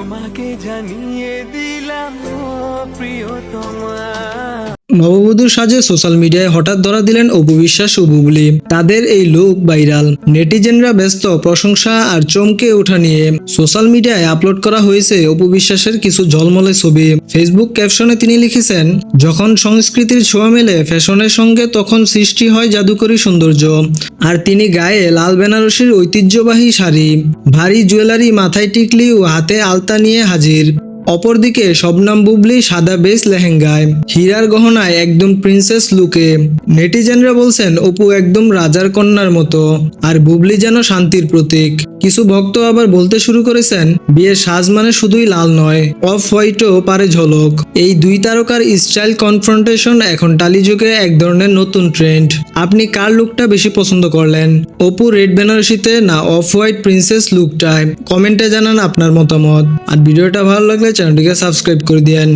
তোমাকে জানিয়ে দিলাম প্রিয় প্রিয়তমা। নববধূর সাজে সোশ্যাল মিডিয়ায় হঠাৎ ধরা দিলেন অপু বিশ্বাস ও বুবলি তাদের এই লুক ভাইরাল। নেটিজেনরা ব্যস্ত, প্রশংসা আর চমকে ওঠা নিয়ে। সোশ্যাল মিডিয়ায় আপলোড করা হয়েছে অপু বিশ্বাসের কিছু ঝলমলে ছবি। ফেসবুক ক্যাপশনে তিনি লিখেছেন, যখন সংস্কৃতির ছোঁয়া মেলে ফ্যাশনের সঙ্গে তখন সৃষ্টি হয় জাদুকরী সৌন্দর্য। আর তিনি গায়ে লাল বেনারসির ঐতিহ্যবাহী শাড়ি। ভারী জুয়েলারি মাথায় টিকলি ও হাতে আলতা নিয়ে হাজির। অপরদিকে শবনাম বুবলি সাদা বেশ লেহেঙ্গায়, হীরার গহনায় একদম প্রিন্সেস লুকে নেটিজেনরা বলছেন, অপু একদম রাজার কন্যার মতো। আর বুবলি যেন শান্তির প্রতীক। কিছু ভক্ত আবার বলতে শুরু করেছেন, বিয়ের সাজ মানে শুধুই লাল নয়, অফ হোয়াইটও পারে ঝলক। এই দুই তারকার স্টাইল কনফ্রন্টেশন এখন টালিযুগে এক ধরনের নতুন ট্রেন্ড। আপনি কার লুকটা বেশি পছন্দ করলেন? অপু রেড বেনারসিতে না অফ হোয়াইট প্রিন্সেস লুকটায়? কমেন্টে জানান আপনার মতামত। আর ভিডিওটা ভালো লাগলে চ্যানেলটিকে সাবস্ক্রাইব করে দিয়েন।